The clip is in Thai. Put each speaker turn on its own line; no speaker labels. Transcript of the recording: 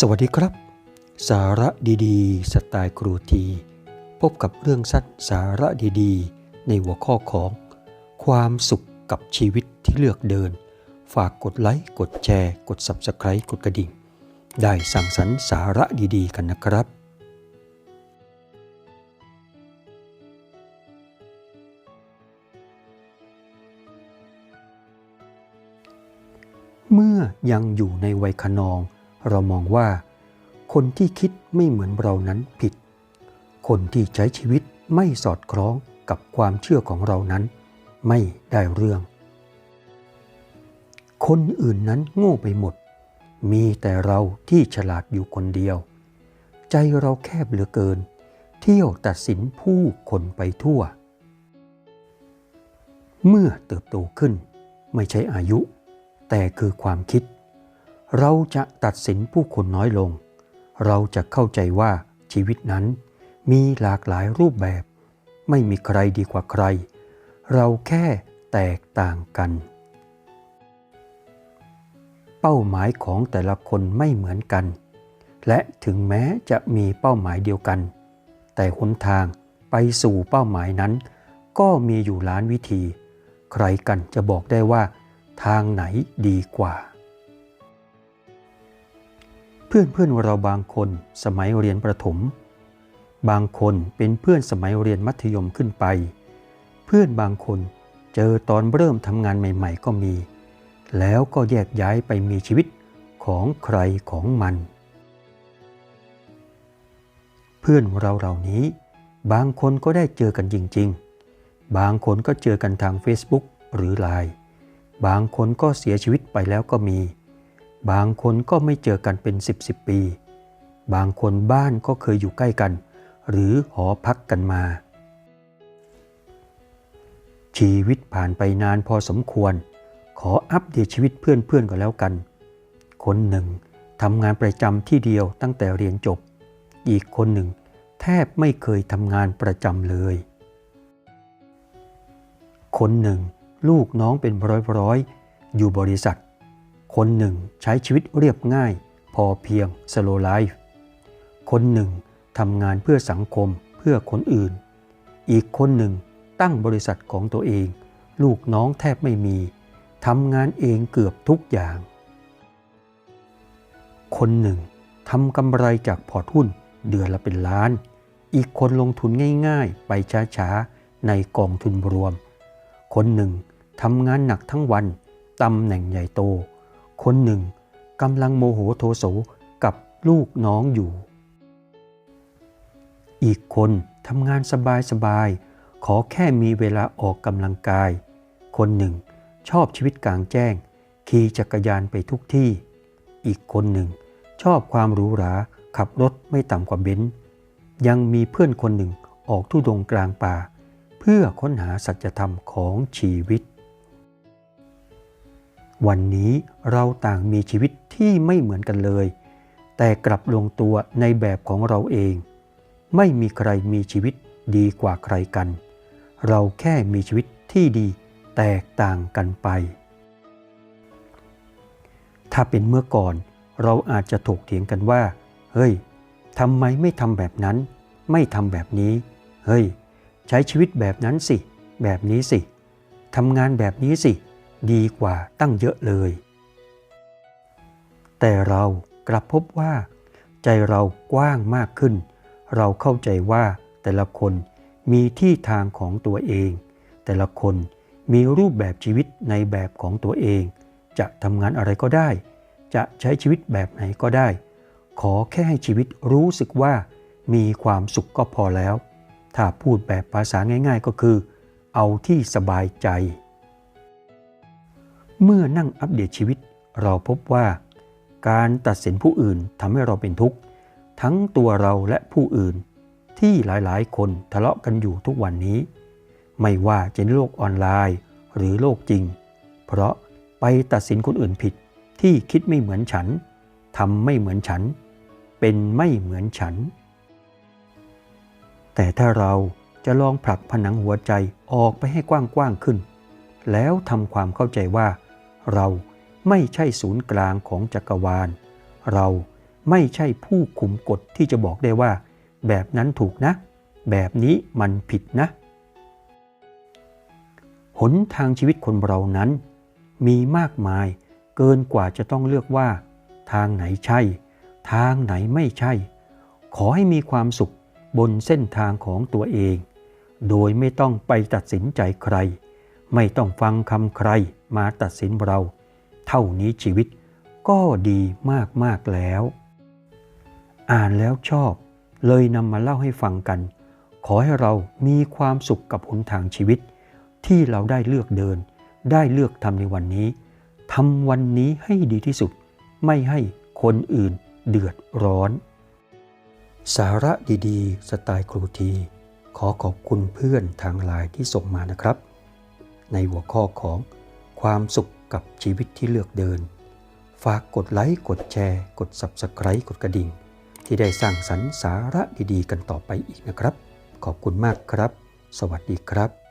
สวัสดีครับ สาระดีๆ สไตล์ครูที พบกับเรื่องสั้นสาระดีๆ ในหัวข้อของ ความสุขกับชีวิตที่เลือกเดิน ฝากกดไลค์กดแชร์ กด Subscribe กดกระดิ่ง ได้สั่งสรรค์สาระดีๆ กันนะครับ เมื่อยังอยู่ในวัยขนอง เรามองว่า คนที่คิดไม่เหมือนเรานั้นผิด คนที่ใช้ชีวิตไม่สอดคล้องกับความเชื่อของเรานั้น ไม่ได้เรื่อง คนอื่นนั้นโง่ไปหมด มีแต่เราที่ฉลาดอยู่คนเดียว ใจเราแคบเหลือเกิน เที่ยวตัดสินผู้คนไปทั่ว เมื่อเติบโตขึ้น ไม่ใช่อายุ แต่คือความคิด เราจะตัดสินผู้คนน้อยลง เราจะเข้าใจว่าชีวิตนั้นมีหลากหลายรูปแบบ ไม่มีใครดีกว่าใคร เราแค่แตกต่างกัน เป้าหมายของแต่ละคนไม่เหมือนกัน และถึงแม้จะมีเป้าหมายเดียวกัน แต่หนทางไปสู่เป้าหมายนั้น ก็มีอยู่ล้านวิธี ใครกันจะบอกได้ว่า ทางไหนดีกว่า พื่อนเพื่อนเราบางคนสมัยเรียนประถม บางคนเป็นเพื่อนสมัยเรียนมัธยมขึ้นไป เพื่อนบางคนเจอตอนเริ่มทำงานใหม่ ๆ ก็มี แล้วก็แยกย้ายไปมีชีวิตของใครของมัน เพื่อนเราเหล่านี้ บางคนก็ได้เจอกันจริง ๆ บางคนก็เจอกันทาง Facebook หรือไลน์บางคนก็เสียชีวิตไปแล้วก็มี บางคนก็ไม่เจอกันเป็น 10บสปี บางคนบ้านก็เคยอยู่ใกล้กัน หรือหอพักกันมา ชีวิตผ่านไปนานพอสมควร ขออัปเดตชีวิตเพื่อนๆก็แล้วกัน คนหนึ่งทำงานประจำที่เดียวตั้งแต่เรียนจบ อีกคนหนึ่ง แทบไม่เคยทำงานประจำเลย คนหนึ่ง ลูกน้องเป็นร้อยๆ อยู่บริษัท คนหนึ่งใช้ชีวิตเรียบง่าย พอเพียง slow life คนหนึ่งทำงานเพื่อสังคมเพื่อคนอื่น อีกคนหนึ่งตั้งบริษัทของตัวเอง ลูกน้องแทบไม่มีทำงานเองเกือบทุกอย่าง คนหนึ่งทำกำไรจากพอร์ตหุ้นเดือนละเป็นล้าน อีกคนลงทุนง่ายๆ ไปช้าๆ ในกองทุนรวม คนหนึ่งทำงานหนักทั้งวันตำแหน่งใหญ่โต คนหนึ่งกำลังโมโหโทโสกับลูกน้องอยู่ อีกคนทำงานสบายๆขอแค่มีเวลาออกกำลังกาย คนหนึ่งชอบชีวิตกลางแจ้ง ขี่จักรยานไปทุกที่ อีกคนหนึ่งชอบความหรูหราขับรถไม่ต่ำกว่าเบนซ์ยังมีเพื่อนคนหนึ่งออกทุดงกลางป่า เพื่อค้นหาสัจธรรมของชีวิต วันนี้เราต่างมีชีวิตที่ไม่เหมือนกันเลย แต่กลับลงตัวในแบบของเราเอง ไม่มีใครมีชีวิตดีกว่าใครกัน เราแค่มีชีวิตที่ดีแตกต่างกันไป ถ้าเป็นเมื่อก่อน เราอาจจะถกเถียงกันว่า เฮ้ยทำไมไม่ทำแบบนั้น ไม่ทำแบบนี้ เฮ้ย ใช้ชีวิตแบบนั้นสิ แบบนี้สิทำงานแบบนี้สิ ดีกว่าตั้งเยอะเลย แต่เรากลับพบว่า ใจเรากว้างมากขึ้น เราเข้าใจว่าแต่ละคนมีที่ทางของตัวเอง แต่ละคนมีรูปแบบชีวิตในแบบของตัวเอง จะทำงานอะไรก็ได้ จะใช้ชีวิตแบบไหนก็ได้ ขอแค่ให้ชีวิตรู้สึกว่า มีความสุขก็พอแล้ว ถ้าพูดแบบภาษาง่าย ๆก็คือ เอาที่สบายใจ เมื่อนั่งอัปเดตชีวิต เราพบว่า การตัดสินผู้อื่นทำให้เราเป็นทุกข์ ทั้งตัวเราและผู้อื่น ที่หลายๆ คนทะเลาะกันอยู่ทุกวันนี้ ไม่ว่าจะในโลกออนไลน์ หรือโลกจริง เพราะไปตัดสินคนอื่นผิดที่คิดไม่เหมือนฉันทำไม่เหมือนฉัน เป็นไม่เหมือนฉัน แต่ถ้าเราจะลองผลักผนังหัวใจออกไปให้กว้างๆขึ้น แล้วทำความเข้าใจว่า เราไม่ใช่ศูนย์กลางของจักรวาล เราไม่ใช่ผู้คุมกฎที่จะบอกได้ว่า แบบนั้นถูกนะ แบบนี้มันผิดนะหนทางชีวิตคนเรานั้น มีมากมายเกินกว่าจะต้องเลือกว่า ทางไหนใช่ ทางไหนไม่ใช่ ขอให้มีความสุขบนเส้นทางของตัวเอง โดยไม่ต้องไปตัดสินใจใคร ไม่ต้องฟังคำใครมาตัดสินเรา เท่านี้ชีวิตก็ดีมาก ๆ แล้ว อ่านแล้วชอบ เลยนำมาเล่าให้ฟังกัน ขอให้เรามีความสุขกับหนทางชีวิต ที่เราได้เลือกเดิน ได้เลือกทำในวันนี้ทำวันนี้ให้ดีที่สุด ไม่ให้คนอื่นเดือดร้อน สาระดีๆ สไตล์ครูที ขอขอบคุณเพื่อนทางไลน์ที่ส่งมานะครับ ในหัวข้อของความสุขกับชีวิตที่เลือกเดิน ฝากกดไลค์กดแชร์ กด Subscribe กดกระดิ่ง ที่ได้สร้างสรรค์สาระดีๆ กันต่อไปอีกนะครับ ขอบคุณมากครับ สวัสดีครับ